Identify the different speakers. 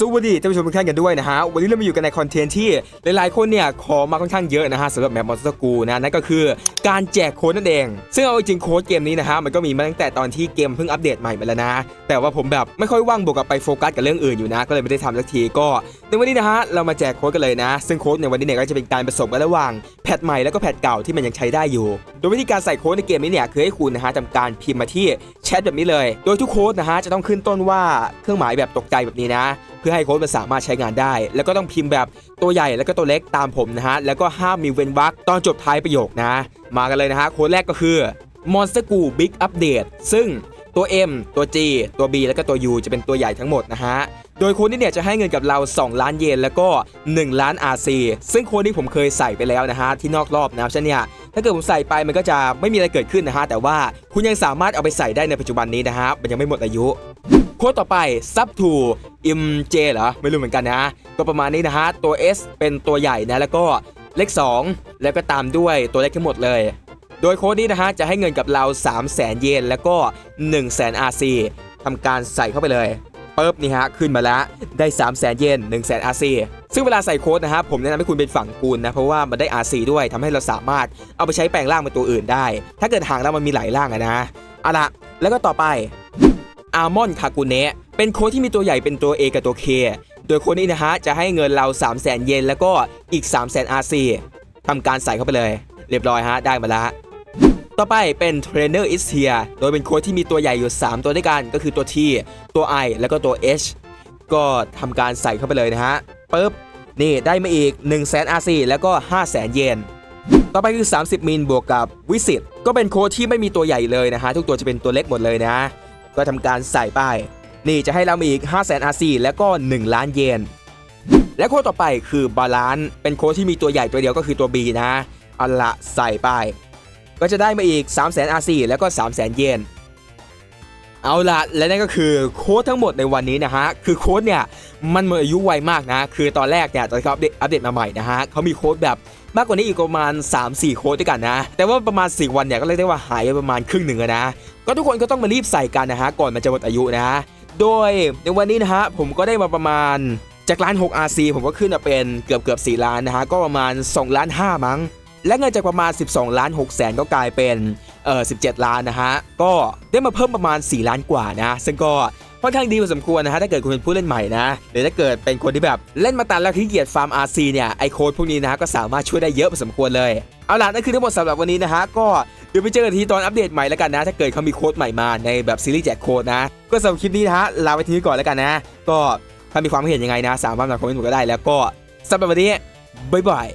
Speaker 1: สวัสดีท่านผู้ชมทุกท่านกันด้วยนะฮะ วันนี้เรามาอยู่กันในคอนเทนต์ที่หลายๆ คนเนี่ยขอมาค่อนข้างเยอะนะฮะสำหรับแมปมอนสเตอร์กูนะนั่นก็คือการแจกโค้ดนั่นเอง ซึ่งเอาจริงโค้ดเกมนี้นะฮะมันก็มีมาตั้งแต่ตอนที่เกมเพิ่งอัปเดตใหม่มาแล้วนะ แต่ว่าผมแบบไม่ค่อยว่างบวกกับไปโฟกัสกับเรื่องอื่นอยู่นะ ก็เลยไม่ได้ทำสักทีก็ในวันนี้นะฮะเรามาแจกโค้ดกันเลยนะ ซึ่งโค้ดในวันนี้เนี่ยก็จะเป็นการผสมกันระหว่างแพทใหม่แล้วก็แพทเก่าที่มันยังใช้ได้อยู่ โดยวิธีการใส่โค้ดในเกมนี้เนี่ยคือให้คุณนะฮะทำการพิมพ์มาที่แชทแบบนี้เลย โดยทุกโค้ดนะฮะจะต้องขึ้นต้นว่าเครื่องหมายแบบตกใจแบบนี้นะ เพื่อให้โค้ดมันสามารถใช้งานได้ แล้วก็ต้องพิมพ์แบบตัวใหญ่แล้วก็ตัวเล็กตามผมนะฮะแล้วก็ห้ามมีเว้นวรรคตอนจบท้ายประโยคนะ มากันเลยนะฮะโค้ดแรกก็คือ Monster g o Big Update ซึ่งตัว M ตัว G ตัว B แล้วก็ตัว U จะเป็นตัวใหญ่ทั้งหมดนะฮะ โดยโค้ดนี้เนี่ยจะให้เงินกับเรา 2 ล้านเยนแล้วก็ 1 ล้าน RC ซึ่งโค้ดนี้ผมเคยใส่ไปแล้วนะฮะ ที่นอกรอบนะครับฉะนั้นเนี่ย ถ้าเกิดผมใส่ไปมันก็จะไม่มีอะไรเกิดขึ้นนะฮะ แต่ว่าคุณยังสามารถเอาไปใส่ได้ในปัจจุบันนี้นะฮะ มันยังไม่หมดอายุโค้ดต่อไป sub to imj เหรอ ไม่รู้เหมือนกันนะ ก็ประมาณนี้นะฮะ ตัว S เป็นตัวใหญ่นะ แล้วก็เลข 2 แล้วก็ตามด้วยตัวเลขทั้งหมดเลย โดยโค้ดนี้นะฮะ จะให้เงินกับเรา 3 0 0 0 0 0 เยน แล้วก็ 1 0 0 0 0 0 RC ทำการใส่เข้าไปเลย ปึ๊บนี่ฮะขึ้นมาแล้วได้ 3 0 0 0 0 0 เยน1 0 0 0 0 RC ซึ่งเวลาใส่โค้ดนะฮะผมแนะนำให้คุณเป็นฝั่งกูลนะเพราะว่ามันได้ RC ด้วยทำให้เราสามารถเอาไปใช้แปลงร่างเป็นตัวอื่นได้ ถ้าเกิดหางแล้วมันมีหลายร่างอะนะเอาละแล้วก็ต่อไปอาร์มอนคากุเนะเป็นโค้ดที่มีตัวใหญ่เป็นตัว A กับตัว K โดยโค้ดนี้นะฮะจะให้เงินเรา 3 0 0 0 0 0 เยนแล้วก็อีก 3 0 0 0 0 RC ทำการใส่เข้าไปเลย เรียบร้อยฮะได้มาแล้ว ต่อไปเป็น Trainer is here โดยเป็นโค้ดที่มีตัวใหญ่อยู่ 3 ตัวด้วยกัน ก็คือตัว T ตัว I แล้วก็ตัว H ก็ทำการใส่เข้าไปเลยนะฮะปึ๊บนี่ได้มาอีก 1 0 0 0 0 0 RC แล้วก็ 5 0 0 0 0 0 เยนต่อไปคือ 30 มิลบวกกับวิสิตก็เป็นโค้ดที่ไม่มีตัวใหญ่เลยนะฮะทุกตัวจะเป็นตัวเล็กหมดเลยนะ ก็ทำการใส่ไป นี่จะให้เรามีอีก 5 0 0 0 0 0 RC แล้วก็ 1 ล้านเยนและโค้ดต่อไปคือบาลานซ์เป็นโค้ดที่มีตัวใหญ่ตัวเดียวก็คือตัว B นะเอาละใส่ไป ก็จะได้มาอีก 3 0 0 0 0 0 RC แล้วก็ 3 0 0 0 0 0 เยนเอาละและนั่นก็คือโค้ดทั้งหมดในวันนี้นะฮะ คือโค้ดเนี่ยมันหมดอายุไวมากนะ คือตอนแรกเนี่ยตอนที่เขาอัปเดตอัปเดตมาใหม่นะฮะเขามีโค้ดแบบมากกว่านี้อีกประมาณ 3-4 โค้ดด้วยกันนะ แต่ว่าประมาณ 4 วันเนี่ยก็เรียกได้ว่าหายไปประมาณครึ่งหนึ่งนะ ก็ทุกคนก็ต้องมารีบใส่กันนะฮะก่อนมันจะหมดอายุนะโดยในวันนี้นะฮะผมก็ได้มาประมาณจากล้าน 6 RC ผมก็ขึ้นมาเป็นเกือบเกือบ4ล้านนะฮะก็ประมาณ2ล้าน5มั้ง และเงินจากประมาณ 12 ล้าน6แสนก็กลายเป็นเออ17 ล้านนะฮะ ก็ได้มาเพิ่มประมาณ 4 ล้านกว่านะ ซึ่งก็ค่อนข้างดีพอสมควรนะฮะ ถ้าเกิดคุณเป็นผู้เล่นใหม่นะ หรือถ้าเกิดเป็นคนที่แบบเล่นมาตันแล้วขี้เกียจฟาร์ม RC เนี่ย ไอโค้ดพวกนี้นะฮะ ก็สามารถช่วยได้เยอะพอสมควรเลย เอาล่ะนั่นคือทั้งหมดสำหรับวันนี้นะฮะ ก็เดี๋ยวไปเจอกันทีตอนอัปเดตใหม่แล้วกันนะ ถ้าเกิดเขามีโค้ดใหม่มาในแบบซีรีส์แจกโค้ดนะ ก็สำหรับคลิปนี้นะฮะ ลาไปทีนี้ก่อนแล้วกันนะ ก็ถ้ามีความเห็นยังไงนะ สามารถมาคอมเมนต์ผมก็ได้ แล้วก็สำหรับวันนี้บ๊ายบาย